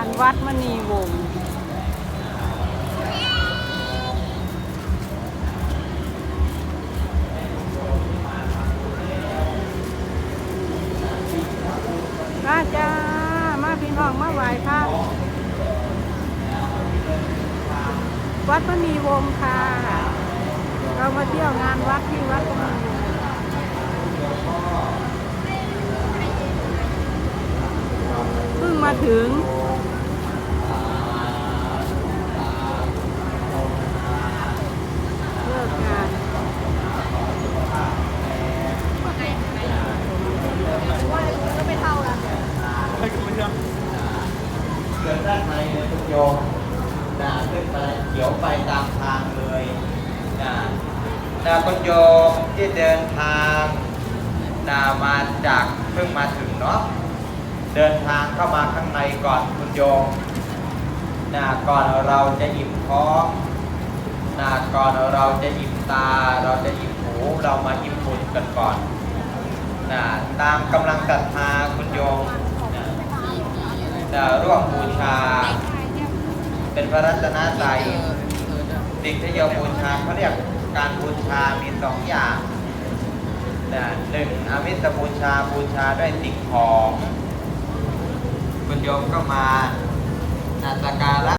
านวัดมณีวงศ์มาจ้า มาพี่น้องมาไหว้พระวัดมณีวงศ์ค่ะ เรามาเที่ยวงานวัดที่วัดมณีวงศ์เพิ่งมาถึง เลิกงาน เด้านในเลยคุณโยมนะขึ้นไปเขียวไปตามทางเลยนะนะคุณโยมที่เดินทางนะมาจากเพิ่งมาถึงเนาะเดินทางเข้ามาข้างในก่อนคุณโยมนะก่อนเราจะอิ่มท้องนะก่อนเราจะอิ่มตา เราจะอิ่มหูเรามาอิ่มบุญกันก่อนนะตามกำลังศรัทธาคุณโยม จะร่วมบูชา เป็นพระรัตนตรัยสิ่งที่เราบูชาเขาเรียกการบูชามีสองอย่างนะหนึ่งอามิสบูชาบูชาด้วยสิ่งของคุณโยมก็มานาตการะ